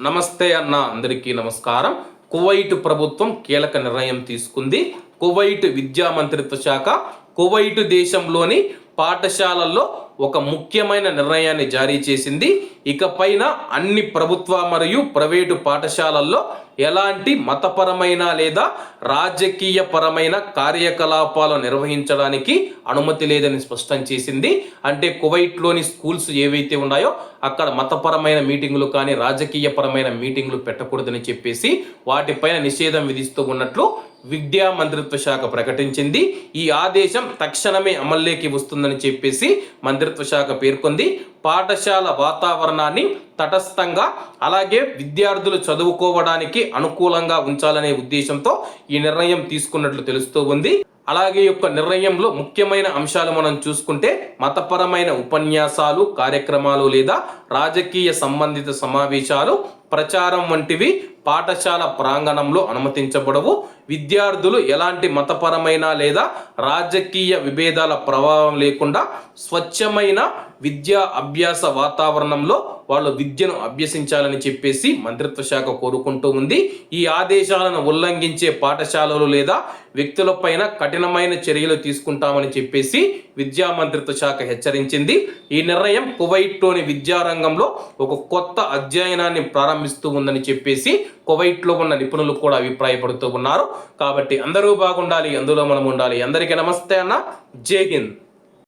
నమస్తే అన్న అందరికీ నమస్కారం. కువైట్ ప్రభుత్వం కీలక నిర్ణయం తీసుకుంది. కువైట్ విద్యా మంత్రిత్వ శాఖ కువైట్ దేశంలోని పాఠశాలల్లో ఒక ముఖ్యమైన నిర్ణయాన్ని జారీ చేసింది. ఇకపైన అన్ని ప్రభుత్వ మరియు ప్రైవేటు పాఠశాలల్లో ఎలాంటి మతపరమైన లేదా రాజకీయ పరమైన కార్యకలాపాలు నిర్వహించడానికి అనుమతి లేదని స్పష్టం చేసింది. అంటే కువైట్లోని స్కూల్స్ ఏవైతే ఉన్నాయో అక్కడ మతపరమైన మీటింగులు కానీ రాజకీయ పరమైన మీటింగులు పెట్టకూడదని చెప్పేసి వాటిపైన నిషేధం విధిస్తూ ఉన్నట్లు విద్యా మంత్రిత్వ శాఖ ప్రకటించింది. ఈ ఆదేశం తక్షణమే అమల్లోకి వస్తుందని చెప్పేసి మంత్రిత్వ శాఖ పేర్కొంది. పాఠశాల వాతావరణాన్ని తటస్థంగా అలాగే విద్యార్థులు చదువుకోవడానికి అనుకూలంగా ఉంచాలనే ఉద్దేశంతో ఈ నిర్ణయం తీసుకున్నట్లు తెలుస్తూ ఉంది. అలాగే యొక్క నిర్ణయంలో ముఖ్యమైన అంశాలు మనం చూసుకుంటే మతపరమైన ఉపన్యాసాలు కార్యక్రమాలు లేదా రాజకీయ సంబంధిత సమావేశాలు ప్రచారం వంటివి పాఠశాల ప్రాంగణంలో అనుమతించబడవు. విద్యార్థులు ఎలాంటి మతపరమైన లేదా రాజకీయ విభేదాల ప్రభావం లేకుండా స్వచ్ఛమైన విద్యా అభ్యాస వాతావరణంలో వాళ్ళు విద్యను అభ్యసించాలని చెప్పేసి మంత్రిత్వ శాఖ కోరుకుంటూ ఉంది. ఈ ఆదేశాలను ఉల్లంఘించే పాఠశాలలు లేదా వ్యక్తులపైన కఠినమైన చర్యలు తీసుకుంటామని చెప్పేసి విద్యా మంత్రిత్వ శాఖ హెచ్చరించింది. ఈ నిర్ణయం కువైట్లోని విద్యారంగంలో ఒక కొత్త అధ్యయనాన్ని ప్రారంభిస్తూ ఉందని చెప్పేసి కువైట్లో ఉన్న నిపుణులు కూడా అభిప్రాయపడుతూ ఉన్నారు. కాబట్టి అందరూ బాగుండాలి అందులో మనం ఉండాలి. అందరికీ నమస్తే అన్న. జై హింద్.